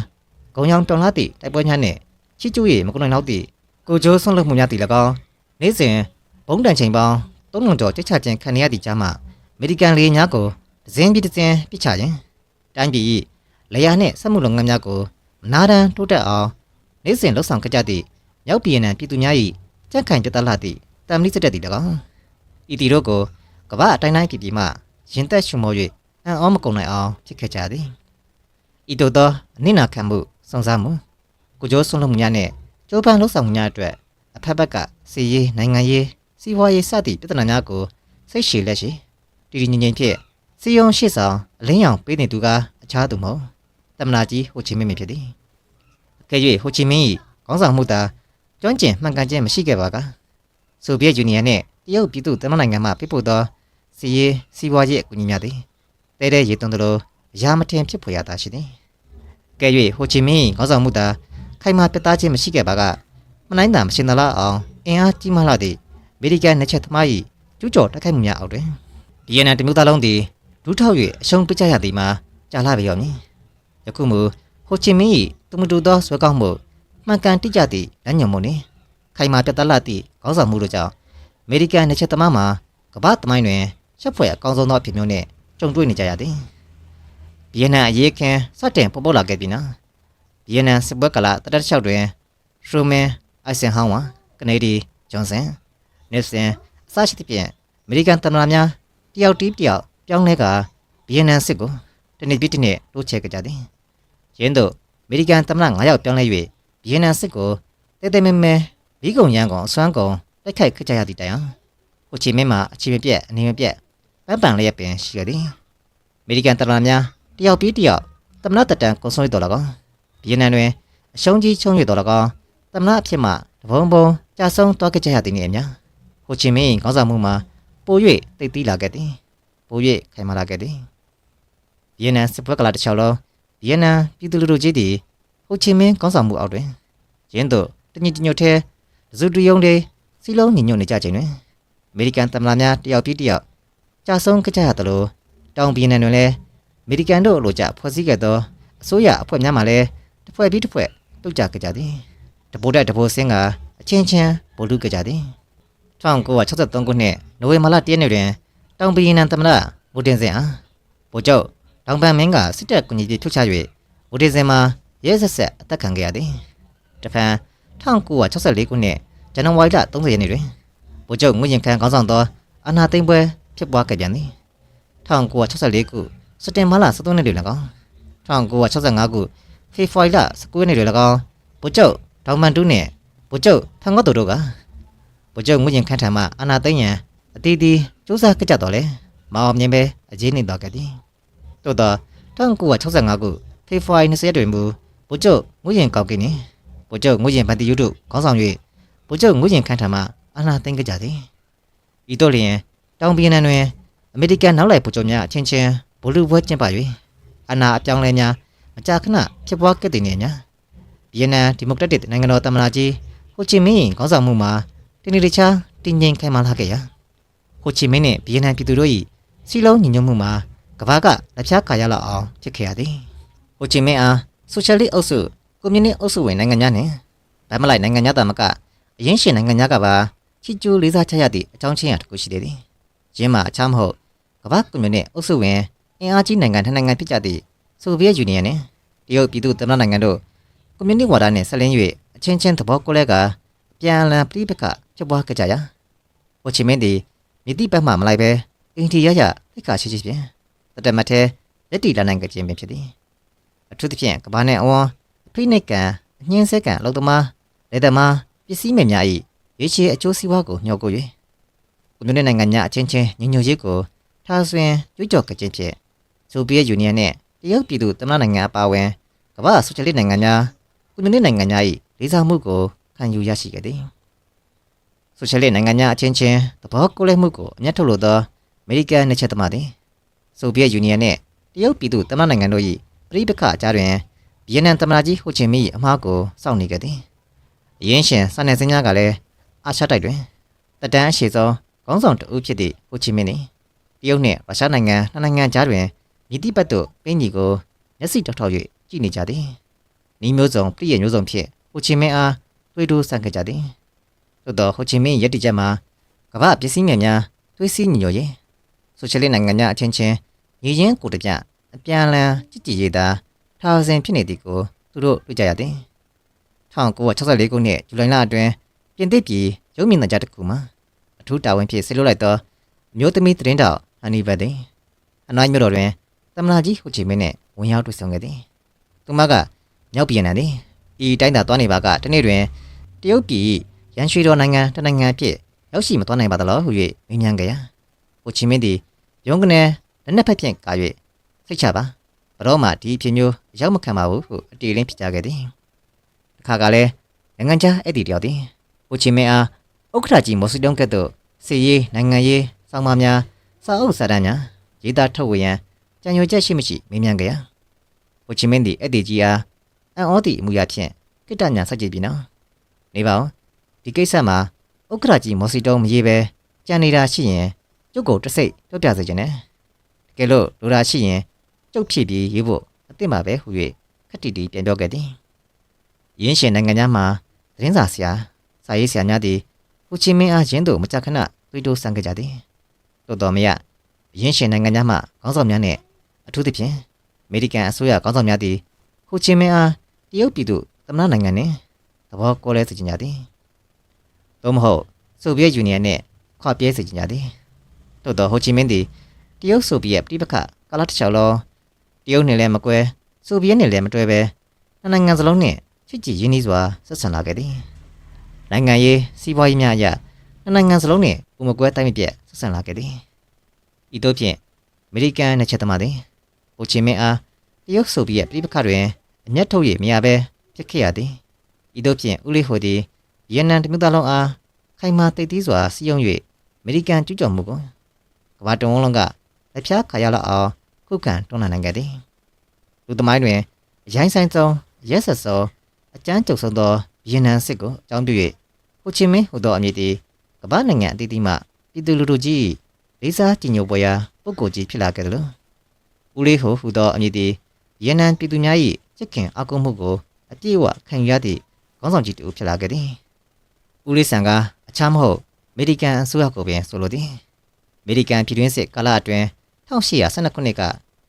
ဂုံရောင်ပြောင်လာသည့်တိုက်ပွဲများနှင့်ချစ်ကျူး၏မကုနိုင်တော့သည့်ကိုကြိုးဆွန့်လွတ်မှုများသည်၎င်းနေ့စဉ်ဘုံတန်ချိန်ပေါင်းသုံးလုံးကျော်ကြိတ်ချခြင်းခံရသည့်ကြားမှအမေရိကန်လေများကိုဒဇင်းပြီးဒဇင်းပြစ်ချခြင်းတိုင်းပြည်၏လေယာနှင့်စက်မှုလုပ်ငန်းများကိုမနာတမ်းတိုးတက်အောင်နေ့စဉ်လှုပ်ဆောင်ကြကြသည့်မြောက်ပြည်နယ်ပြည်သူများ၏ကြက်ခိုင်ကြက်သားလာသည့်တမ်လီစတက်သည်၎င်းဤတီတို့ကိုကမ္ဘာအတိုင်းတိုင်းပြည်ပြည်မှရင်သက်ရှုမော၍အံ့ဩမကုန်နိုင်အောင်ဖြစ်ခဲ့ကြသည်ဤတို့သောအနစ်နာခံမှု စုံစမ်းမှုကိုကြိုးဆွန့်လွတ်မှုများနှင့်ကြိုးပမ်းလှုပ်ဆောင်မှုများအတွက်အဖက်ဘက်ကစီရေးနိုင်ငံရေးစီးပွားရေးစသည့်ပြဿနာများကိုစိတ်ရှည်လက်ရှိတည်တည်ငြိမ်ငြိမ်ဖြင့်စီယုံရှေ့ဆောင်အလင်းရောင်ပေးနေသူကအခြားသူမဟုတ်တမနာကြီးဟိုချီမင်းမင်းဖြစ်သည်အကယ်၍ဟိုချီမင်း၏ခေါင်းဆောင်မှုသာကျွမ်းကျင်မှန်ကန်ခြင်းမရှိခဲ့ပါကဆိုဗီယက်ယူနီယံနှင့်တရုတ်ပြည်သူ့သမ္မတနိုင်ငံမှပြပို့သောစီရေးစီးပွားရေးအကူအညီများသည်တဲတဲရေသွန်းသလိုအရာမထင်ဖြစ်ဖွယ်ရတာရှိသည် ကဲ၍ဟိုချီမင်းခေါင်းဆောင်မှုသာခိုင်မာပြတ်သားခြင်းမရှိခဲ့ပါကမနိုင်တာမရှင်သလားအောင်အင်အားကြီးမားလာသည့်အမေရိကန်နှစ်ချက်သမား၏ကျူးကျော်တိုက်ခိုက်မှုများအောက်တွင်ဗီယက်နမ်တမျိုးသားလုံးသည်ဒူးထောက်၍အရှုံးပြကြရသည်မှာကြာလာပြီရောမည်ယခုမူဟိုချီမင်း၏သူမတူသောဆွဲကောင်းမှုမှန်ကန်တိကျသည့်လမ်းညွှန်မှုနှင့်ခိုင်မာပြတ်သားလာသည့်ခေါင်းဆောင်မှုတို့ကြောင့်အမေရိကန်နှစ်ချက်သမားမှာကမ္ဘာသမိုင်းတွင်ရှက်ဖွယ်အကောင်းဆုံးသောအဖြစ်မျိုးနှင့်ကြုံတွေ့နေကြရသည် ဗီယက်နမ်အရေးခင်စတင်ပေါ်ပေါ်လာခဲ့ပြီနော်ဗီယက်နမ်စစ်ပွဲကာလတရတလျှောက်တွင်ထရူမန်အိုက်ဆန်ဟောင်းဝါကနေဒီဂျွန်ဆန်နစ်ဆန်အစရှိသဖြင့်အမေရိကန်သမ္မတများတယောက်တီးတယောက်ပြောင်းလဲကဗီယက်နမ်စစ်ကိုတနည်းပြည့်တနည်းတိုးချဲ့ကြကြသည်ရင်းတို့အမေရိကန်သမ္မတ9ယောက်ပြောင်းလဲ၍ဗီယက်နမ်စစ်ကိုတဲတဲမဲမဲဘီကုံရန်ကုန်အစွမ်းကုန်တိုက်ခိုက်ခဲ့ကြရသည့်တိုင်အောင်ဟိုချီမင်းမှာအချီမပြက်အနေမပြက်ပန်းပန်လျက်ပင်ရှိရသည်အမေရိကန်သမ္မတများ တယောက်ပြီးတယောက်သမ္မတတက်တန်ကွန်ဆိုရတော်၎င်းဗီယက်နမ်တွင်အရှုံးကြီးချုံရတော်၎င်းသမ္မတအဖြစ်မှတဘုံဘုံကြာဆုံးသွားခဲ့ကြရသည်နှင့်အမျှဟိုချီမင်းခေါင်းဆောင်မှုမှာပို၍တိတ်တီးလာခဲ့သည်ပို၍ခိုင်မာလာခဲ့သည်ဗီယက်နမ်စစ်ပွဲကလာတစ်ချောင်းလုံးဗီယက်နမ်ပြည်သူလူထုကြီးသည်ဟိုချီမင်းခေါင်းဆောင်မှုအောက်တွင်ရင်းတို့တညီတညွတ်ထဲတစုတယုံတွေစီလုံးညီညွတ်နေကြခြင်းတွင်အမေရိကန်သမ္မတများတယောက်ပြီးတယောက်ကြာဆုံးခဲ့ကြရသလိုတောင်ပြည်နယ်တွင်လည်း အမေရိကန်တို့လိုကြဖွဲ့စည်းခဲ့သောအစိုးရအဖွဲ့များမှလည်းတစ်ဖွဲ့ပြီးတစ်ဖွဲ့တုတ်ကြခဲ့ကြသည်တပိုးတက်တပိုးစင်းကအချင်းချင်းဗိုလ်လူခဲ့ကြသည်1963ခုနှစ်နိုဝင်ဘာလ1ရက်နေ့တွင်တောင်ပြည်နယ်သမ္မတဗိုလ်တင်စင်အားဗိုလ်ချုပ်တောင်ပန်မင်းကစစ်တပ်ကူညီပြီးထုတ်ချ၍ဗိုလ်တင်စင်မှာရဲဆက်ဆက်အသက်ခံခဲ့ရသည်တဖန်1964ခုနှစ်ဇန်နဝါရီလ30ရက်နေ့တွင်ဗိုလ်ချုပ်ငွေရင်ခန်းခေါင်းဆောင်သောအာနာသိမ့်ပွဲဖြစ်ပွားခဲ့ပြန်သည်1964ခု စက်တင်ဘာလ13ရက်နေ့တွင်၎င်း1965ခုဖေဖော်ဝါရီလ19ရက်နေ့တွင်၎င်းဗိုလ်ချုပ်ဒေါင်မန်တူးနှင့်ဗိုလ်ချုပ်ဖန်ကော့တိုတို့ကဗိုလ်ချုပ်ငွေရင်ခန်းထံမှအာနာသိမ့်ရန်အတီးတီးစူးစမ်းကြကြတော့လေမအောင်မြင်ပဲအကြီးနေတော့ခဲ့သည်သို့သော1965ခုဖေဖော်ဝါရီ20ရက်တွင်မူဗိုလ်ချုပ်ငွေရင်ကောက်ကင်းနှင့်ဗိုလ်ချုပ်ငွေရင်ဗန်တီယူတို့ခေါင်းဆောင်၍ဗိုလ်ချုပ်ငွေရင်ခန်းထံမှအာနာသိမ့်ကြကြသည်ဤသို့လျင်တောင်ပြည်နယ်တွင်အမေရိကန်နောက်လိုက်ဗိုလ်ချုပ်များအချင်းချင်း ဗိုလ်လူပွဲကျင်းပ၍အာနာအပြောင်းလဲများမကြာခဏဖြစ်ပွားခဲ့တဲ့နေညာဗီယက်နမ်ဒီမိုကရက်တစ်နိုင်ငံတော်သမ္မတကြီးဟိုချီမင်းခေါင်းဆောင်မှုမှာတင်းနေတခြားတင်းငိမ်ခိုင်မာလာခဲ့ရာဟိုချီမင်းနှင့်ဗီယက်နမ်ပြည်သူတို့၏စီလုံးညီညွတ်မှုမှာကမ္ဘာကလက်ဖြားကာရလောက်အောင်ဖြစ်ခဲ့ရသည်ဟိုချီမင်းအားဆိုရှယ်လစ်အုပ်စုကွန်မြူနစ်အုပ်စုဝင်နိုင်ငံများနှင့်ဗတ်မလိုက်နိုင်ငံများသာမကအရင်ရှင်နိုင်ငံများကပါချီကျူးလေးစားချရသည့်အကြောင်းချင်းအရာတစ်ခုရှိသေးသည်ရင်းမှာအခြားမဟုတ်ကမ္ဘာကွန်မြူနစ်အုပ်စုဝင် အင်အားကြီးနိုင်ငံတစ်နိုင်ငံဖြစ်ကြသည့်ဆိုဗီယက်ယူနီယံနှင့်တရုတ်ပြည်သူ့သမ္မတနိုင်ငံတို့ကွန်မြူနစ်ဝါဒနှင့်ဆက်လင်း၍အချင်းချင်းသဘောကိုလဲကပြန်လည်ပြိပခဖြစ်ပွားကြကြရာဟိုချီမင်းသည်မြစ်တိပတ်မှမလိုက်ပဲအင်တီရရသိက္ခာရှိရှိဖြင့်တတမတ်သေးလက်တီလာနိုင်ကြခြင်းပင်ဖြစ်သည်အထူးသဖြင့်ကမ္ဘာနှင့်အဝန်းအဖိနှိတ်ကန်အညင်းဆဲကန်လောက်သမားလက်သမားပစ္စည်းမဲ့များ၏ရေရှည်အကျိုးစီးပွားကိုညှော်ကို၍ကွန်မြူနစ်နိုင်ငံများအချင်းချင်းညီညွတ်ရေးကိုထားဆွင်ကြွကြော်ကြခြင်းဖြင့် ဆိုဗီယက်ယူနီယံနှင့်တရုတ်ပြည်သူသမ္မတနိုင်ငံအပါအဝင်ကမ္ဘာဆိုရှယ်လစ်နိုင်ငံများကွန်မြူနစ်နိုင်ငံများ၏လေးစားမှုကိုခံယူရရှိခဲ့သည်ဆိုရှယ်လစ်နိုင်ငံများအချင်းချင်းသဘောကိုယ်လဲမှုကိုအမျက်ထုတ်လိုသောအမေရိကန်နှစ်ချက်သမားသည်ဆိုဗီယက်ယူနီယံနှင့်တရုတ်ပြည်သူသမ္မတနိုင်ငံတို့၏ပြည်ပခအကြားတွင်ဗီယက်နမ်သမ္မတကြီးဟိုချီမင်း၏အမှားကိုစောင့်နေခဲ့သည်အရင်ရှင်စာနယ်ဇင်းများကလည်းအာရှတိုက်တွင်တတန်းအရှိဆုံးခေါင်းဆောင်တဦးဖြစ်သည့်ဟိုချီမင်းသည်တရုတ်နှင့်ရုရှားနိုင်ငံနှစ်နိုင်ငံကြားတွင် မြစ်တိပတ်သို့ပင်းကြီးကိုမျက်စိတောက်ထောက်၍ကြည့်နေကြသည်ဤမျိုးစုံပြည်ရမျိုးစုံဖြင့်ဟိုချီမင်းအားတွေးတိုးဆန့်ခဲ့ကြသည်သို့သောဟိုချီမင်းရဲ့တည်ချက်မှာကမ္ဘာပစ္စည်းများများတွေးစီးညီညွတ်ရေးဆိုရှယ်လစ်နိုင်ငံများအချင်းချင်းညီရင်းကိုတပြအပြန်အလှန်ကြည်ကြည်ရတာထားစဉ်ဖြစ်နေသည်ကိုသူတို့တွေ့ကြရသည်1964ခုနှစ်ဇူလိုင်လအတွင်းပြင်သစ်ပြည်ရုပ်မြင်သံကြားတစ်ခုမှာအထူးတာဝန်ဖြင့်ဆေးလွတ်လိုက်သောအမျိုးသမီးသတင်းတောက်ဟန်နီဘတ်သည်အနိုင်မြို့တော်တွင် သမ္မတကြီးဟိုချီမင်းနှင့်ဝင်ရောက်တွေ့ဆုံခဲ့သည်သူမကမြောက်ပြည်နယ်သည်ဤတိုင်းသာသွားနေပါကတနေ့တွင်တရုတ်ပြည်ရန်ရွှေတော်နိုင်ငံတနိုင်ငံအဖြစ်ရောက်ရှိမသွားနိုင်ပါသလားဟု၍မေးမြန်းကြရာဟိုချီမင်းသည်ရုံးကနေလက်နက်ဖက်ဖြင့်ကာ၍စိတ်ချပါဘရောမှဒီအဖြစ်မျိုးရောက်မခံပါဘူးဟုအတီလင်းဖြစ်ကြခဲ့သည်တစ်ခါကလည်းနိုင်ငံခြားအဲ့ဒီတယောက်သည်ဟိုချီမင်းအားဥက္ကဋ္ဌကြီးမော်စီတုံးကဲ့သို့စီရေးနိုင်ငံရေးစောင်းမများစာအုပ်စာတမ်းများရေးသားထုတ်ဝေရန် ကြံရွယ်ချက်ရှိမရှိမေးမြန်းကြရာဟိုချီမင်းသည်အဲ့ဒီကြီးအားအန်ဩသည့်အမှုရာဖြင့်ကိတ္တညာဆက်ကြည့်ပြီနော်နေပါဦးဒီကိစ္စမှာဥက္ကဋ္ဌကြီးမော်စီတုံးမရေးပဲကြံနေတာရှိရင်ကျုပ်ကိုတစ်စိတ်ပြောပြစေချင်တယ်တကယ်လို့လိုတာရှိရင်ကျုပ်ဖြည့်ပြီးရေးဖို့အသင့်ပါပဲဟု၍ခက်တီတီပြန်ပြောခဲ့သည်ရင်းရှင်နိုင်ငံသားမှာသတင်းစာဆရာစာရေးဆရာများသည်ဟိုချီမင်းအားရင်းတို့မကြခဏတွေးတိုးဆန်းခဲ့ကြသည်တော်တော်မရအရင်းရှင်နိုင်ငံများမှခေါင်းဆောင်များနဲ့ အထူးသဖြင့်အမေရိကန်အစိုးရခေါင်းဆောင်များသည်ဟိုချီမင်းအားတရုတ်ပြည်သူသမ္မတနိုင်ငံနှင့်သဘောကောလဲစေချင်ကြသည်သို့မဟုတ်ဆိုဗီယက်ယူနီယံနှင့်ခွာပြဲစေချင်ကြသည်သို့သောဟိုချီမင်းသည်တရုတ်ဆိုဗီယက်ပြည်ပခကာလတစ်လျှောက်လုံးတရုတ်နဲ့လည်းမကွဲဆိုဗီယက်နဲ့လည်းမတွဲပဲနှစ်နိုင်ငံစလုံးနှင့်ချစ်ကြည်ရင်းနှီးစွာဆက်ဆံလာခဲ့သည်နိုင်ငံရေးစီးပွားရေးများအရနှစ်နိုင်ငံစလုံးနှင့်ဥမကွဲတိုင်းမပြတ်ဆက်ဆံလာခဲ့သည်ဤသို့ဖြင့်အမေရိကန်နှစ်ချက်သမားသည် ဟိုချီမင်းအားတရုတ်ဆိုဗီယက်ပြည်ပခတွင်အမျက်ထုတ်၍မရဘဲဖြစ်ခဲ့ရသည်ဤသို့ဖြင့်ဦးလေးဟိုသည်ဗီယက်နမ်တမျိုးသားလုံးအားခိုင်မာတိတ်သီးစွာစီယုံ၍အမေရိကန်ကျူးကျော်မှုကိုကမ္ဘာတဝန်းလုံးကလက်ဖြားခါရလောက်အောင်ခုခံတွန်းလှန်နိုင်ခဲ့သည်လူသမိုင်းတွင်အရိုင်းဆိုင်ဆုံးရက်ဆက်ဆုံးအကြမ်းကြုတ်ဆုံးသောဗီယက်နမ်စစ်ကိုအကြောင်းပြု၍ဟိုချီမင်းဟူသောအမည်သည်ကမ္ဘာနိုင်ငံအသီးသီးမှပြည်သူလူထုကြီးလေးစားကြည်ညိုပွဲရာပုဂ္ဂိုလ်ကြီးဖြစ်လာခဲ့တယ်လို့ ဦးလေးဟိုဟူသောအမည်သည်ဗီယက်နမ်ပြည်သူများ၏ချစ်ခင်အကုမှုကိုအပြည့်အဝခံယူရသည့်ခေါင်းဆောင်ကြီးတူဖြစ်လာခဲ့သည်ဦးလေးဆန်ကအခြားမဟုတ်အမေရိကန်အစိုးရကိုပင်ဆိုလိုသည်အမေရိကန်ပြည်တွင်းစစ်ကာလအတွင်း1812ခုနှစ်က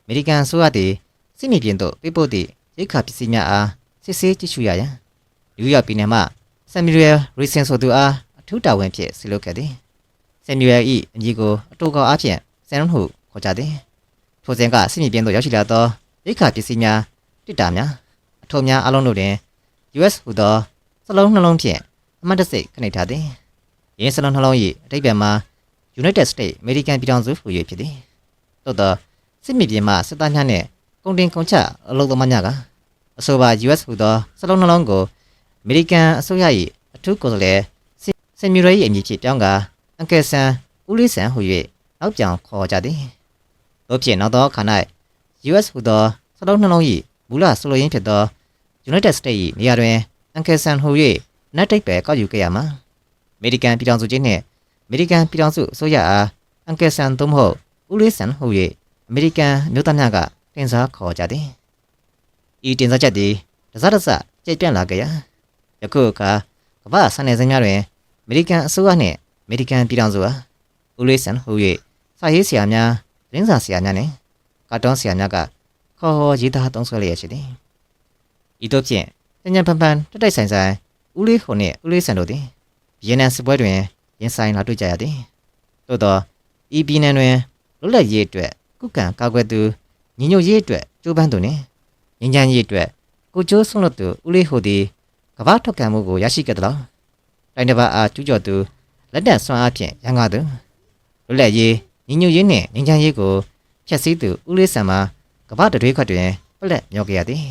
အမေရိကန်အစိုးရသည်စစ်မြေပြင်သို့ပြပို့သည့်ရိက္ခာပစ္စည်းများအားစစ်ဆေးကြည့်ရှုရရန်နယူးယောက်ပြည်နယ်မှဆမ်မြူရယ်ရီဆင်ဆိုသူအားအထူးတာဝန်ဖြင့်ဆီလုပ်ခဲ့သည်ဆမ်မြူရယ်၏အမည်ကိုအတူကောက်အားဖြင့်ဆန်ဟုခေါ်ကြသည် ထိုစဉ်ကစစ်မြေပြင်သို့ရောက်ရှိလာသောရိက္ခာပစ္စည်းများတစ်တာများအထုံးများအလုံးတို့တွင် US ဟူသောစလုံးနှလုံးဖြင့်အမှတ်တစိတ်ခဏထားသည်ရင်းစလုံးနှလုံး၏အတိတ်ဘက်မှာ United States American ပြည်ထောင်စုဟူ၍ဖြစ်သည်သို့သောစစ်မြေပြင်မှစစ်သားများနှင့်ကုန်တင်ကုန်ချအလုပ်သမားများကအဆိုပါ US ဟူသောစလုံးနှလုံးကိုအမေရိကန်အစိုးရ၏အထူးကိုယ်စားလှယ်စင်မြူရဲ၏အမည်ဖြင့်ပြောင်းကာအန်ကယ်ဆန်ဦးလေးဆန်ဟူ၍နောက်ပြောင်ခေါ်ကြသည် တို့ဖြင့်နောက်သောအခါ၌ US ဟူသောစလုံးနှလုံး၏မူလဆိုလိုရင်းဖြစ်သော United States ၏နေရာတွင်အန်ကယ်ဆန်ဟူ၍နတ်တိတ်ပဲကောက်ယူခဲ့ရမှာအမေရိကန်ပြည်ထောင်စုချင်းနှင့်အမေရိကန်ပြည်ထောင်စုအစိုးရအားအန်ကယ်ဆန်သို့မဟုတ်ဦးလေးဆန်ဟူ၍အမေရိကန်မျိုးသားများကတင်စားခေါ်ကြသည်ဤတင်စားချက်သည်တစတစကြိတ်ပြန့်လာကြရာယခုအခါကမ္ဘာဆန်နယ်စင်းများတွင်အမေရိကန်အစိုးရနှင့်အမေရိကန်ပြည်ထောင်စုအားဦးလေးဆန်ဟူ၍စာရေးဆရာများ သတင်းစာဆရာများနှင့်ကာတွန်းဆရာများကခေါ်ဟောရေးသားသုံးဆွဲလျက်ရှိသည်ဤသို့ဖြင့်တညံပန်ပန်တက်တိုက်ဆိုင်ဆိုင်ဦးလေးဟိုနှင့်ဦးလေးဆန်တို့သည်ဗီယက်နမ်စစ်ပွဲတွင်ရင်ဆိုင်လာတွေ့ကြရသည်သို့သောဤပြည်နယ်တွင်လွတ်လပ်ရေးအတွက်ကုကံကာကွယ်သူညီညွတ်ရေးအတွက်ကြိုးပမ်းသူနှင့်ငြိမ်းချမ်းရေးအတွက်ကိုကျိုးဆုံးလို့သူဦးလေးဟိုသည်ကမ္ဘာထောက်ခံမှုကိုရရှိခဲ့သလားတိုင်းတစ်ပါးအားကျူးကျော်သူလက်နက်ဆွမ်းအားဖြင့်ရန်ကားသူလွတ်လပ်ရေး ညီညွတ်ရေးနှင့်ငြိမ်းချမ်းရေးကိုဖျက်ဆီးသူဦးလေးဆန်မှာကမ္ဘာတတွေးခွက်တွင်ပလက်မြောက်ကြရသည်